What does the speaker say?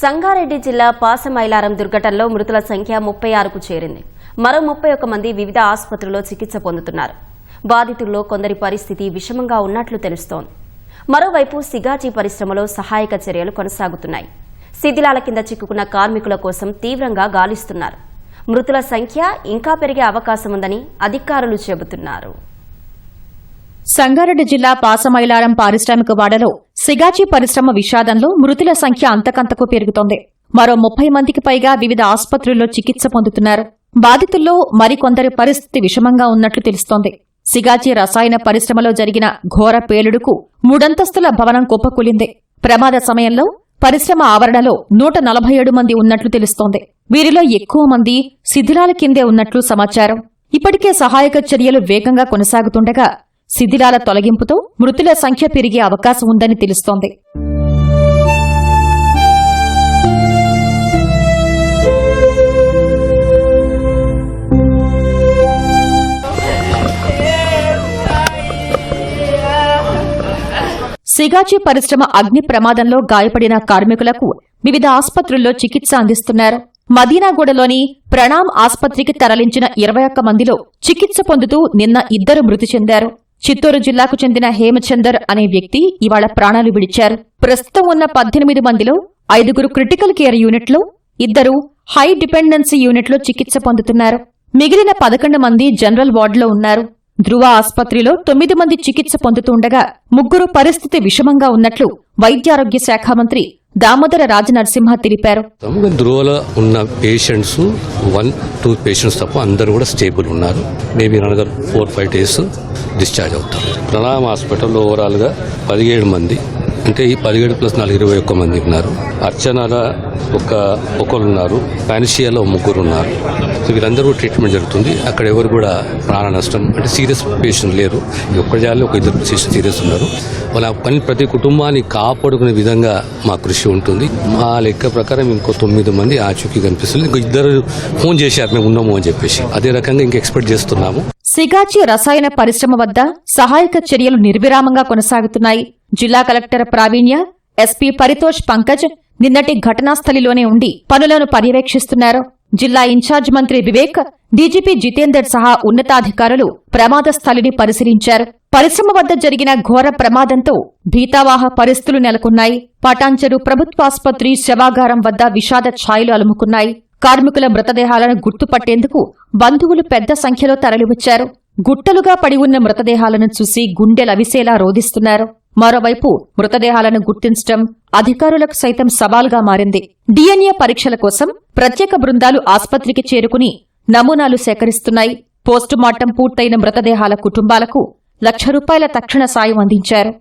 సంగారెడ్డి జిల్లా పాసమైలారం దుర్ఘటనలో మృతుల సంఖ్య ముప్పై ఆరుకు చేరింది. మరో ముప్పై ఒక్క మంది వివిధ ఆసుపత్రుల్లో చికిత్స పొందుతున్నారు. బాధితుల్లో కొందరి పరిస్థితి విషమంగా ఉన్నట్లు తెలుస్తోంది. మరోవైపు సిగాచి పరిశ్రమలో సహాయక చర్యలు కొనసాగుతున్నాయి. శిథిలాల కింద చిక్కుకున్న కార్మికుల కోసం తీవ్రంగా గాలిస్తున్నారు. మృతుల సంఖ్య ఇంకా పెరిగే అవకాశం ఉందని అధికారులు చెబుతున్నారు. సంగారెడ్డి జిల్లా పాసమైలారం పారిశ్రామిక వాడలో సిగాచి పరిశ్రమ విషాదంలో మృతుల సంఖ్య అంతకంతకు పెరుగుతోంది. మరో ముప్పై మందికి పైగా వివిధ ఆసుపత్రుల్లో చికిత్స పొందుతున్నారు. బాధితుల్లో మరికొందరి పరిస్థితి విషమంగా ఉన్నట్లు తెలుస్తోంది. సిగాచి రసాయన పరిశ్రమలో జరిగిన ఘోర పేలుడుకు మూడంతస్తుల భవనం కుప్పకూలింది. ప్రమాద సమయంలో పరిశ్రమ ఆవరణలో నూట నలభై ఏడు మంది ఉన్నట్లు తెలుస్తోంది. వీరిలో ఎక్కువ మంది శిథిలాల కిందే ఉన్నట్లు సమాచారం. ఇప్పటికే సహాయక చర్యలు వేగంగా కొనసాగుతుండగా శిథిలాల తొలగింపుతో మృతుల సంఖ్య పెరిగే అవకాశం ఉందని తెలుస్తోంది. సిగాచి పరిశ్రమ అగ్ని ప్రమాదంలో గాయపడిన కార్మికులకు వివిధ ఆసుపత్రుల్లో చికిత్స అందిస్తున్నారు. మదీనాగూడలోని ప్రణామ్ ఆసుపత్రికి తరలించిన ఇరవై ఒక్క మందిలో చికిత్స పొందుతూ నిన్న ఇద్దరు మృతి చెందారు. చిత్తూరు జిల్లాకు చెందిన హేమచందర్ అనే వ్యక్తి ఇవాళ ప్రాణాలు విడిచారు. ప్రస్తుతం ఉన్న పద్దెనిమిది మందిలో ఐదుగురు క్రిటికల్ కేర్ యూనిట్లో ఇద్దరు హై డిపెండెన్సీ యూనిట్లో చికిత్స పొందుతున్నారు. మిగిలిన పదకొండు మంది జనరల్ వార్డులో ఉన్నారు. ధృవ ఆసుపత్రిలో తొమ్మిది మంది చికిత్స పొందుతుండగా ముగ్గురు పరిస్థితి విషమంగా ఉన్నట్లు వైద్యారోగ్య శాఖ మంత్రి దామోదర రాజనరసింహ తెలిపారు. ధ్రువలో ఉన్న పేషెంట్స్ వన్ టూ పేషెంట్స్ తప్ప అందరూ కూడా స్టేబుల్ ఉన్నారు. Maybe another four five days discharge అవుతారు. ప్రణామ హాస్పిటల్లో ఓవరాల్గా పదిహేడు మంది అంటే ఈ పదిహేడు ప్లస్ నాలుగు ఇరవై ఒక్క మంది ఉన్నారు. అర్చనల ఒక ఒకరు ఉన్నారు. పానిషియాలో ముగ్గురు ఉన్నారు. సో వీరందరూ ట్రీట్మెంట్ జరుగుతుంది. అక్కడ ఎవరు కూడా ప్రాణ నష్టం అంటే సీరియస్ పేషెంట్ లేరు. ఈ ఒక్క జాలి ఒక ఇద్దరు పేషెంట్ సీరియస్ ఉన్నారు. వాళ్ళ పని ప్రతి కుటుంబాన్ని కాపాడుకునే విధంగా మా కృషి ఉంటుంది. మా లెక్క ప్రకారం ఇంకో తొమ్మిది మంది ఆచూకీ కనిపిస్తుంది ఇంకో ఇద్దరు ఫోన్ చేశారు మేము ఉన్నాము అని చెప్పేసి. అదే రకంగా ఇంకా ఎక్స్పెక్ట్ చేస్తున్నాము. సిగాచి రసాయన పరిశ్రమ వద్ద సహాయక చర్యలు నిర్విరామంగా కొనసాగుతున్నాయి. జిల్లా కలెక్టర్ ప్రావీణ్య ఎస్పీ పరితోష్ పంకజ్ నిన్నటి ఘటనాస్థలిలోనే ఉండి పనులను పర్యవేక్షిస్తున్నారు. జిల్లా ఇన్ఛార్జ్ మంత్రి వివేక్ డీజీపీ జితేందర్ సహా ఉన్నతాధికారులు ప్రమాద స్థలిని పరిశీలించారు. పరిశ్రమ వద్ద జరిగిన ఘోర ప్రమాదంతో భీతావాహ పరిస్థితులు నెలకొన్నాయి. పటాంచెరు ప్రభుత్వాసుపత్రి శవాగారం వద్ద విషాద ఛాయలు అలుముకున్నాయి. కార్మికుల మృతదేహాలను గుర్తుపట్టేందుకు బంధువులు పెద్ద సంఖ్యలో తరలివచ్చారు. గుట్టలుగా పడి ఉన్న మృతదేహాలను చూసి గుండెలవిసేలా రోదిస్తున్నారు మరోవైపు మృతదేహాలను గుర్తించడం అధికారులకు సైతం సవాల్గా మారింది. డిఎన్ఏ పరీక్షల కోసం ప్రత్యేక బృందాలు ఆస్పత్రికి చేరుకుని నమూనాలు సేకరిస్తున్నాయి. పోస్టుమార్టం పూర్తయిన మృతదేహాల కుటుంబాలకు లక్ష రూపాయల తక్షణ సాయం అందించారు.